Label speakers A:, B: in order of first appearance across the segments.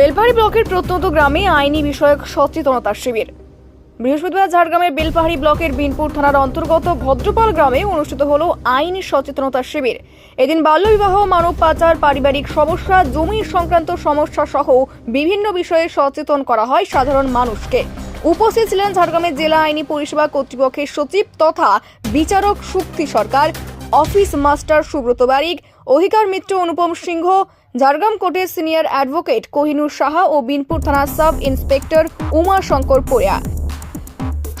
A: বেলপাহাড়ি ব্লকের প্রত্যন্ত গ্রামে আইনি বিষয়ক সচেতনতা শিবির। বৃহস্পতিবার ঝাড়গ্রামের বেলপাহাড়ি ব্লকের বিনপুর থানার অন্তর্গত ভদ্রপাল গ্রামে অনুষ্ঠিত হল আইনি সচেতনতা শিবির। এদিন বাল্যবিবাহ, মানব পাচার, পারিবারিক সমস্যা, জমি সংক্রান্ত সমস্যা সহ বিভিন্ন বিষয়ে সচেতন করা হয় সাধারণ মানুষকে। উপস্থিত ছিলেন ঝাড়গ্রামের জেলা আইনি পরিষেবা কর্তৃপক্ষের সচিব তথা বিচারক শক্তি সরকার, অফিস মাস্টার সুব্রত বারিক, অধিকার মিত্র অনুপম সিংহ ঝাড়গ্রাম কোর্টের সিনিয়র অ্যাডভোকেট কোহিনুর সাহা ও বিনপুর থানার সাব ইন্সপেক্টর উমা শঙ্কর পোয়া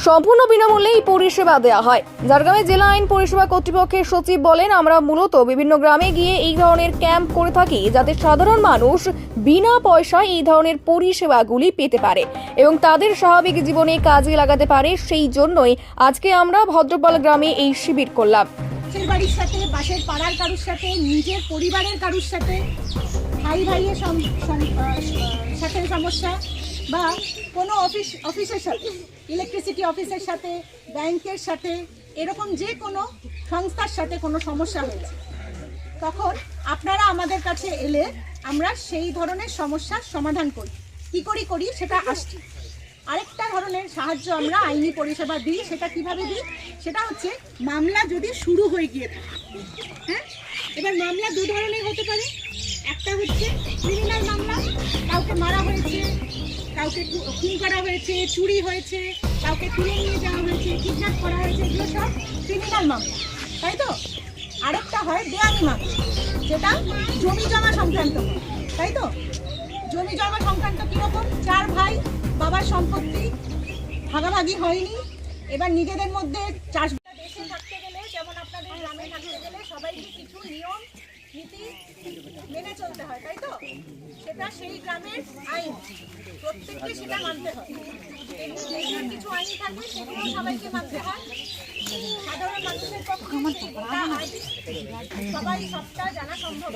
A: সম্পূর্ণ বিনামূল্যে এই পরিষেবা দেওয়া হয়। ঝাড়গ্রামে জেলা আইন পরিষেবা কর্তৃপক্ষের সচিব বলেন, আমরা মূলত বিভিন্ন গ্রামে গিয়ে এই ধরনের ক্যাম্প করে থাকি, যাতে সাধারণ মানুষ বিনা পয়সায় এই ধরনের পরিষেবাগুলি পেতে পারে এবং তাদের স্বাভাবিক জীবনে কাজে লাগাতে পারে। সেই জন্যই আজকে আমরা ভদ্রপাল গ্রামে এই শিবির করলাম।
B: পাশের বাড়ির সাথে পাশের পাড়ার কারুর সাথে, নিজের পরিবারের কারুর সাথে, ভাই ভাইয়ের সাথে সমস্যা বা কোনো অফিস, অফিসের সাথে ইলেকট্রিসিটি অফিসের সাথে ব্যাংকের সাথে, এরকম যে কোনো সংস্থার সাথে কোনো সমস্যা হয়েছে, তখন আপনারা আমাদের কাছে এলে আমরা সেই ধরনের সমস্যার সমাধান করি। কী করি করি? সেটা আসছি। আরেকটা ধরনের সাহায্য আমরা আইনি পরিষেবা দিই, সেটা কীভাবে দিই? সেটা হচ্ছে মামলা যদি শুরু হয়ে গিয়ে থাকে হ্যাঁ? এবার মামলা দু ধরনের হতে পারে। একটা হচ্ছে ক্রিমিনাল মামলা, কাউকে মারা হয়েছে, কাউকে খুন করা হয়েছে, চুরি হয়েছে, কাউকে তুলে নিয়ে যাওয়া হয়েছে কিডন্যাপ করা হয়েছে, এগুলো সব ক্রিমিনাল মামলা, তাই তো? আরেকটা হয় দেয়ানি মামলা, যেটা জমি জমা সংক্রান্ত, তাই তো? জমি জমা সংক্রান্ত কীরকম? চার ভাই, বাবার সম্পত্তি ভাগাভাগি হয়নি। এবার নিজেদের মধ্যে চাষ দেশে থাকতে গেলে, যেমন আপনাদের গ্রামে থাকতে গেলে, সবাইকে কিছু নিয়ম, নীতি মেনে চলতে হয়, তাই তো? সেটা সেই গ্রামের আইন। প্রত্যেককে সেটা মানতে হয়। কিছু আইন থাকে সেগুলো সবাইকে মানতে হয়। সাধারণ মানুষের পক্ষে সবাই সবটা জানা সম্ভব